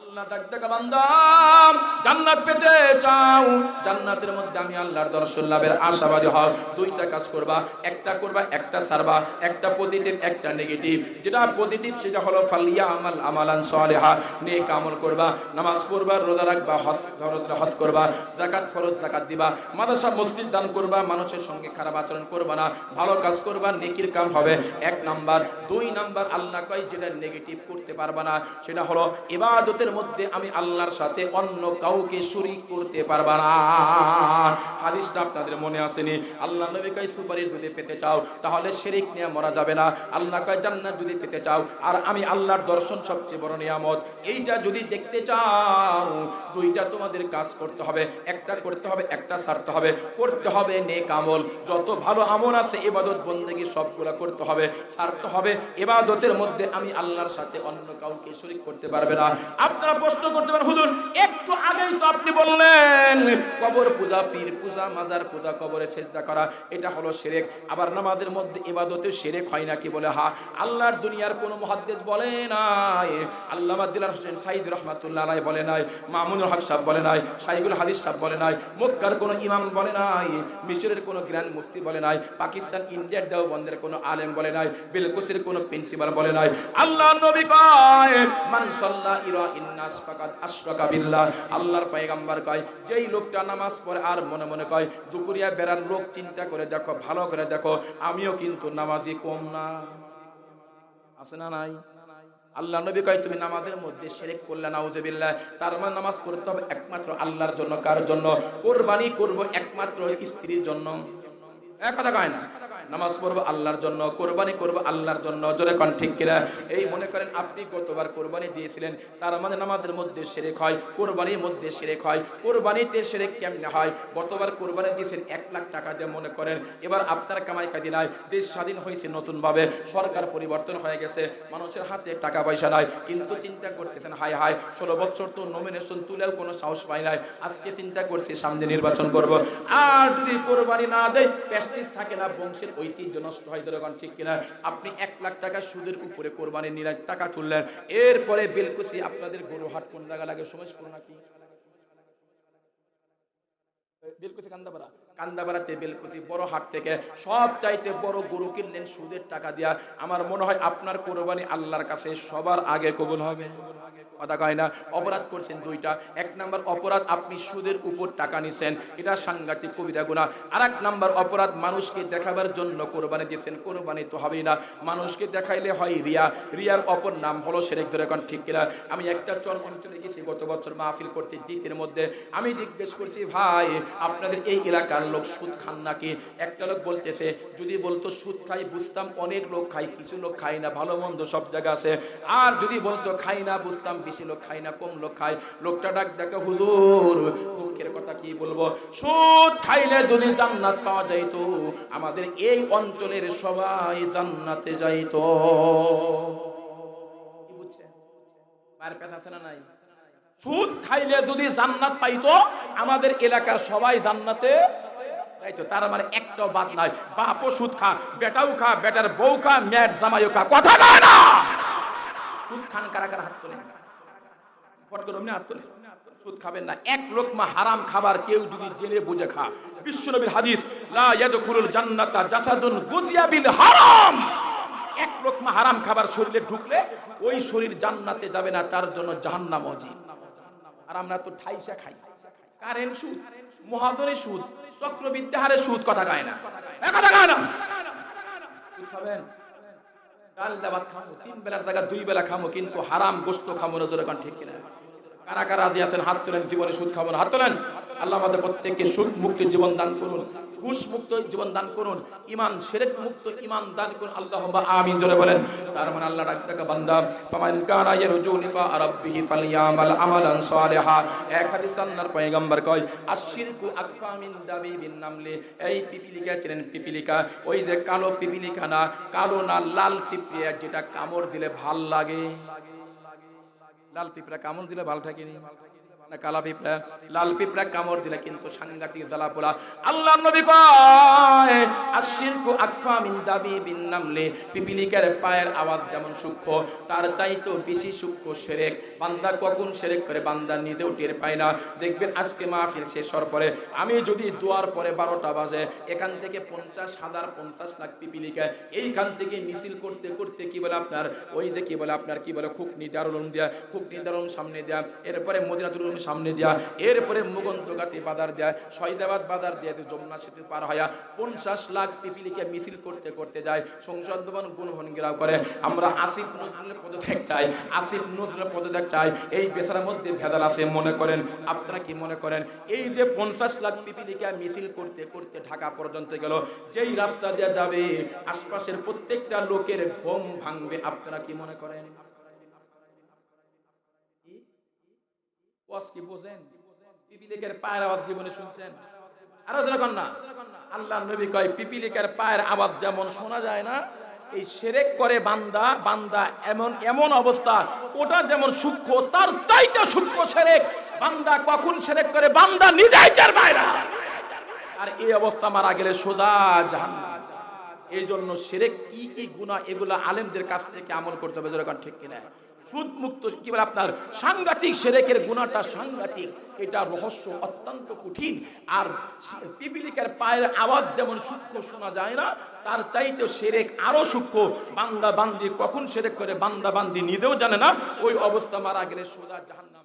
আল্লাহ ডাক ডাকা বান্দা জান্নাত পেতে চাও। জান্নাতের মধ্যে আমি আল্লাহর দর্শন লাভের আশাবাদী দুইটা কাজ করবা, একটা করবা, একটা সারবা। একটা পজিটিভ একটা নেগেটিভ যেটা পজিটিভ সেটা হলো ফালিয়া আমাল আমালান সালেহা। নেক আমল করবা, নামাজ পড়বা, রোজা রাখবা করবা ফরজ দিবা। মসজিদ দান করবা, মানুষের সঙ্গে খারাপ আচরণ করবা না। ভালো কাজ করবা, নেকির কাম হবে। এক নাম্বার। দুই নাম্বার, আল্লাহ কয়, যেটা নেগেটিভ করতে পারবা না, সেটা হলো ইবাদতের মধ্যে আমি আল্লাহর সাথে অন্য কাউকে শরীক করতে পারবা না। হাদিসটা আপনাদের মনে আসেনি? আল্লাহ নবী সুপারিশ যদি পেতে চাও, তাহলে শিরিক নিয়ে মরা যাবে না। আল্লাহ জান্নাত যদি পেতে চাও, আর আমি আল্লাহর দর্শন সবচেয়ে বড় নিয়ামত। এইটা যদি দেখতে চাও, দুইটা তোমাদের কাজ করতে হবে। একটা করতে হবে, একটা সারতে হবে। করতে হবে নেক আমল। যত ভালো আমল আছে, ইবাদত, বন্দেগী সবগুলা করতে হবে ছাড়তে হবে। ইবাদতের মধ্যে আমি আল্লাহর সাথে অন্য কাউকে শরীক করতে পারবে না। আপনারা প্রশ্ন করতে পারেন হুজুর একটু আগেই তো আপনি বললেন, কবর পূজা, পীর পূজা, মাজার পূজা, কবরে সেজদা করা, এটা হলো শিরক। আবার নামাজের মধ্যে ইবাদতে শিরক হয় নাকি বলে, হা, আল্লাহর দুনিয়ার কোনো মুহাদ্দিস বলে নাই, আল্লামা দিলার হোসেন সাইদ রহমাতুল্লাহ আলাই বলে নাই, মামুনুল হক সাহেব বলে নাই সাইগুল হাদিস সাহেব বলে নাই, মক্কার কোনো ইমাম বলে নাই, মিশরের কোনো গ্র্যান্ড মুফতি বলে নাই, পাকিস্তান, ইন্ডিয়ার দেওবন্দের কোনো আলেম বলে নাই, বেলকুসের কোনো প্রিন্সিপাল বলে নাই। আল্লাহ নবী কয়, মান ইরা ইন্নাস ফাকাদ আশরাকা বিল্লাহ আল্লাহর পয়গম্বর কয়, যেই লোকটা নামাজ পড়ে আর মনে মনে কয়, দুপুরিয়া বেড়ার লোক চিন্তা করে দেখো, ভালো করে দেখো, আমিও কিন্তু নামাজি কম না। আছে না নাই? আল্লাহ নবী কয়, তুমি নামাজের মধ্যে শিরক করলে, নাউজুবিল্লাহ, তার মানে নামাজ পড়তে হবে একমাত্র আল্লাহর জন্য। কার জন্য? কোরবানি করব একমাত্র স্ত্রীর জন্য। এক কথা কয় না? নামাজ পড়ব আল্লাহর জন্য, কোরবানি করব আল্লাহর জন্য, জোরে কন ঠিক কিনা? এই মনে করেন আপনি গতবার কোরবানি দিয়েছিলেন, তার মানে নামাজের মধ্যে সেরেক হয়, কোরবানির মধ্যে সেরেক হয়, কোরবানিতে সেরেক কেমনে হয়? গতবার কোরবানি দিয়েছেন এক লাখ টাকা দিয়ে মনে করেন, এবার আপনার কামাই কাজি নাই, দেশ স্বাধীন হয়েছে নতুনভাবে, সরকার পরিবর্তন হয়ে গেছে, মানুষের হাতে টাকা পয়সা নাই, কিন্তু চিন্তা করতেছেন হাই হাই ষোলো বছর তো নমিনেশন তুলেও কোনো সাহস পাই নাই, আজকে চিন্তা করছি সামনে নির্বাচন করব। আর যদি কোরবানি না দেয় প্যাস্টিস থাকে না, বংশের ঐতিহ্য নষ্ট হয় যেরকম ঠিক কিনা? আপনি এক লাখ টাকা সুদের উপরে কোরবানি নিলেন টাকা তুললেন। এরপরে বেলকুচি আপনাদের গরু হাট কোন জায়গা লাগে? সময় নাকি? বেলকুচি কান্দাপাড়া। কান্দাপাড়াতে বেলকুচি বড় হাট থেকে সব চাইতে বড় গরু কিনলেন, সুদের টাকা দিয়া। আমার মনে হয় আপনার কোরবানি আল্লাহর কাছে সবার আগে কবুল হবে। কথা কয় না? অপরাধ করছেন দুইটা। এক নাম্বার অপরাধ, আপনি সুদের উপর টাকা নিছেন। এটা সাংঘাতিক কবিরা গুণা। আর এক নাম্বার অপরাধ, মানুষকে দেখাবার জন্য কোরবানি দিয়েছেন। কোরবানি তো হবেই না। মানুষকে দেখাইলে হয় রিয়া। রিয়ার অপর নাম হলো সেরেক ধরে এখন ঠিক কিনা? আমি একটা চর অঞ্চলে গেছি গত বছর মাহফিল করতে, দ্বীপের মধ্যে। আমি জিজ্ঞেস করছি, ভাই, আপনাদের এই এলাকার লোক সুদ খান নাকি? একটা লোক বলতেছে, যদি বলতো সুদ খাই, বুঝতাম অনেক লোক খাই, কিছু লোক খাই না, ভালো মন্দ সব জায়গা আছে। আর যদি বলতো খাই না, বুঝতাম বেশি লোক খাই না, কম লোক খায়। লোকটা ডাক দেখে, হুজুর, দুঃখের কথা কি বলব? সুদ খাইলে যদি জান্নাত পাওয়া যাইতো, আমাদের এই অঞ্চলের সবাই জান্নাতে যাইতো। সুদ খাইলে যদি জান্নাত পাইতো, আমাদের এলাকার সবাই জান্নাতে যাইতো তার মানে একটাও বাদ নাই। বাপও সুদ খা, বেটাও খা, বেটার বউ খা মেয়ের জামাইও খা। কথা কয় না! সুদ খান কারা কারা হাত তোলে? ফট করে অমনি হাত তোলে। সুদ খাবেন না। এক লোকমা হারাম খাবার কেউ যদি জেনে বুঝে খা। বিশ্বনবীর হাদিস, লা ইয়াদখুলুল জান্নাতা জাসাদুন গুজিয়া বিল হারাম। এক লোকমা হারাম খাবার শরীরে ঢুকলে ওই শরীর জান্নাতে যাবে না, তার জন্য জাহান্নাম অজীব। আর আমরা তো ঠাইসা খাই। কারেন্ট সুদ, মহাজনের সুদ। চক্রবৃদ্ধি হারে সুদ কথা গায় না। কথা গায় না। খাবেন ডাল দাবাত খামো, তিন বেলার জায়গা দুই বেলা খামো, কিন্তু হারাম গোস্ত খামো না জোরে কান ঠিক কিনা? কারা কারা রাজি আছেন, হাত তোলেন, জীবনে সুদ খাব হাত তোলেন। আল্লাহ আমাদের প্রত্যেককে সুদ মুক্ত জীবন দান করুন ঘুষ মুক্ত জীবন দান করুন ইমান শিরক মুক্ত ইমান দান করুন। আল্লাহ আমিন, জোরে বলেন। তার মানে আল্লাহ ডাক ডাকা বান্দা, ফামান কানা ইয়ারজু লিকা রাব্বিহি ফালইয়ামাল আমালান সালিহা। এক হাদিস আল্লাহর পয়গম্বর কয় আশিরকু আকফা মিন দাবিবিন নামলে। এই পিপিলিকা ছিলেন পিপিলিকা, ওই যে কালো পিপিলিকা না, কালো না, লাল পিঁপড়ে যেটা কামড় দিলে ভালো লাগে। লাল পিঁপড়া কামড় দিলে ভালো থাকেনি না কালা পিঁপড়া, লাল কামড় দিলে কিন্তু সাংঘাতিক জ্বালা পোলা আল্লাহ নবী কয় আকফা মিন দাবি বিন নামলে। পায়ের আওয়াজ যেমন সূক্ষ্ম, তার বেশি সূক্ষ্ম সেরেক। বান্দা কখন সেরেক করে, বান্দা নিজেও টের পায় না। দেখবেন আজকে মাহফিল শেষ হওয়ার পরে, আমি যদি দুয়ার পরে বারোটা বাজে, এখান থেকে পঞ্চাশ, হাজার, পঞ্চাশ লাখ পিপিলিকা, এইখান থেকে মিছিল করতে করতে কি বলে আপনার? ওই যে কি বলে আপনার, কি বলে? খুকনি দারুলম দেয়া, খুকনি দারুলম সামনে দেয়া, এরপরে মদিনাতুল সামনে দেয়া, এরপরে মুগন্তগাতি বাজার দেয়া শহীদাবাদ বাজার দেয়া যমুনা সেতু পার হইয়া পঞ্চাশ লাখ পিপিলিকে মিছিল করতে করতে যায় সংসদ ভবন গুণভন গেরাও করে। আমরা আসিফ নজরুলের পদত্যাগ চাই, আসিফ নজরুলের পদত্যাগ চাই। এই বেচারার মধ্যে ভেজাল আছে, মনে করেন, আপনারা কি মনে করেন? এই যে পঞ্চাশ লাখ পিপিলিকে মিছিল করতে করতে ঢাকা পর্যন্ত গেল, যেই রাস্তা দিয়ে যাবে, আশপাশের প্রত্যেকটা লোকের ঘুম ভাঙবে, আপনারা কি মনে করেন? ওয়াজ কি বোঝেন? পিপিলিকের পায়ের আওয়াজ জীবনে শুনছেন? আরও যেরকম না। আল্লাহ নবী কয়, পিপিলিকের পায়ের আওয়াজ যেমন শোনা যায় না, এই সেরেক করে বান্দা বান্দা এমন এমন অবস্থা, ওটা যেমন সূক্ষ্ম, তার চাইতে সূক্ষ্ম সেরেক। বান্দা কখন সেরেক করে? বান্দা নিজেই তার বাইরা। আর এই অবস্থা মারা গেলে সোজা জাহান্নাম। এই জন্য সেরেক কি কি গুণা এগুলা আলেমদের কাছ থেকে আমল করতে হবে যেরকম ঠিক কিনা? সুদ মুক্ত কি বলে আপনার, সাংঘাতিক সেরেকের গুণাটা সাংঘাতিক। এটা রহস্য অত্যন্ত কঠিন। আর পিপিলিকার পায়ের আওয়াজ যেমন সূক্ষ্ম শোনা যায় না, তার চাইতে সেরেক আরও সূক্ষ্ম। বান্দা বান্দি কখন সেরেক করে, বান্দা বান্দি নিজেও জানে না। ওই অবস্থা মারা গেলে সোজা জাহান্নাম